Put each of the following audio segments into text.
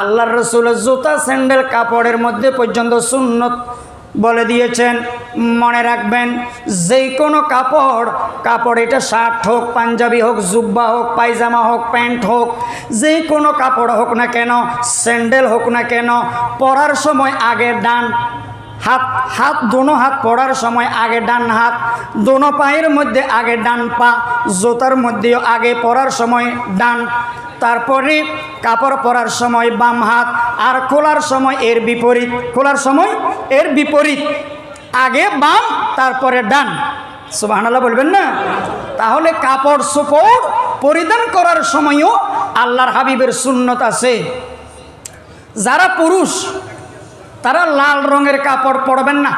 আল্লাহর রসুলের জুতা, স্যান্ডেল, কাপড়ের মধ্যে পর্যন্ত সুন্নত বলে দিয়েছেন। মনে রাখবেন যে কোনো কাপড় কাপড় এটা শার্ট হোক, পাঞ্জাবি হোক, জুব্বা হোক, পায়জামা হোক, প্যান্ট হোক যে কোনো কাপড় হোক না কেন, স্যান্ডেল হোক না কেন, পরার সময় আগে ডান হাত হাত, দোনো হাত পড়ার সময় আগে ডান হাত, দোনো পায়ের মধ্যে আগে ডান পা, জোতার মধ্যেও আগে পরার সময় ডান তারপরে কাপড় পরার সময় বাম হাত আর খোলার সময় এর বিপরীত। খোলার সময় এর বিপরীত। আগে বাম, তারপরে ডান। সুবাহানাল্লাহ বলবেন না? তাহলে কাপড় সুপড় পরিধান করার সময়ও আল্লাহর হাবিবের সুন্নত আছে। যারা পুরুষ, তারা লাল রঙের কাপড় পরবেন না।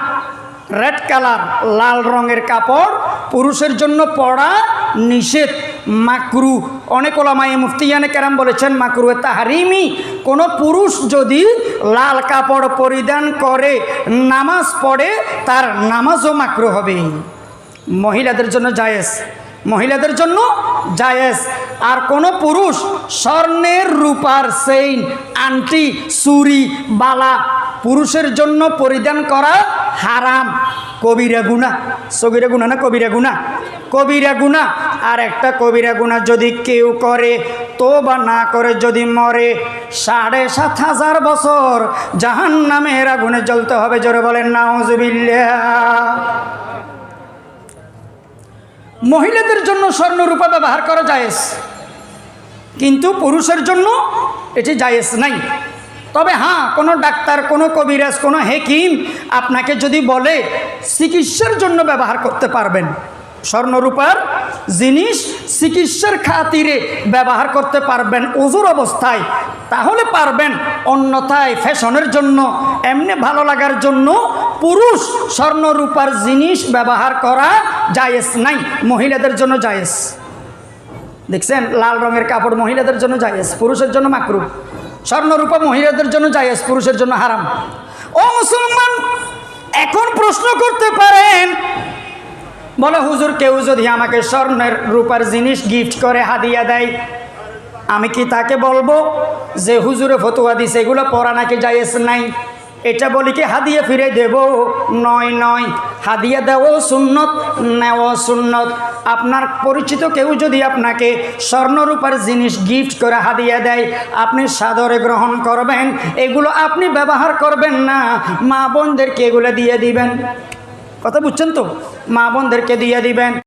রেড কালার লাল রঙের কাপড় পুরুষের জন্য পরা নিষেধ, মাকরু। অনেক ওলামাই মুফতিয়ানে কেরাম বলেছেন মাকরুয়ে তাহারিমি, কোনো পুরুষ যদি লাল কাপড় পরিধান করে, নামাজ পড়ে, তার নামাজও মাকরু হবে মহিলাদের জন্য জায়েজ। মহিলাদের জন্য জায়েজ। আর কোনো পুরুষ স্বর্ণের রূপার সেইন আন্টি চুরি বালা পুরুষের জন্য পরিধান করা হারাম। কবিরা গুণা সগিরা গুণা না কবিরা গুণা কবিরা গুণা আর একটা কবিরা গুণা যদি কেউ করে তো বা না করে যদি মরে, সাড়ে সাত হাজার বছর জাহান নামের আগুনে জ্বলতে হবে। জোরে বলেন নাউজবিল্লা মহিলাদের জন্য স্বর্ণরূপা ব্যবহার করা জায়েজ। কিন্তু পুরুষের জন্য এটি জায়েজ নাই। তবে হ্যাঁ কোনো ডাক্তার, কোনো কবিরাজ, কোনো হেকিম আপনাকে যদি বলে চিকিৎসার জন্য ব্যবহার করতে পারবেন স্বর্ণরূপার জিনিস চিকিৎসার খাতিরে ব্যবহার করতে পারবেন ওজুর অবস্থায়, তাহলে পারবেন। অন্যথায় ফ্যাশনের জন্য, এমনি ভালো লাগার জন্য পুরুষ স্বর্ণরূপার জিনিস ব্যবহার করা জায়েজ নাই, মহিলাদের জন্য জায়েজ। দেখছেন? লাল রঙের কাপড় মহিলাদের জন্য জায়েজ, পুরুষের জন্য মাকরু স্বর্ণরূপা মহিলাদের জন্য জায়েজ, পুরুষের জন্য হারাম। ও মুসলমান, এখন প্রশ্ন করতে পারেন, বলে, হুজুর, কেউ যদি আমাকে স্বর্ণের রূপার জিনিস গিফট করে, হাদিয়া দেয়, আমি কি তাকে বলব যে, হুজুরে ফতুয়া দিছে, এগুলো পড়া নাকি জায়েজ নাই? এটা বলি কি, হাদিয়া ফিরে দেব। নয় নয়। হাদিয়া দেওয়াও সুন্নত নেওয়া সুন্নত। আপনার পরিচিত কেউ যদি আপনাকে স্বর্ণরূপার জিনিস গিফট করে হাদিয়া দেয়, আপনি সাদরে গ্রহণ করবেন। এগুলো আপনি ব্যবহার করবেন না। মা বোনদেরকে এগুলো দিয়ে দিবেন। কথা বুঝছেন তো? মা বোনদেরকে দিয়ে দিবেন।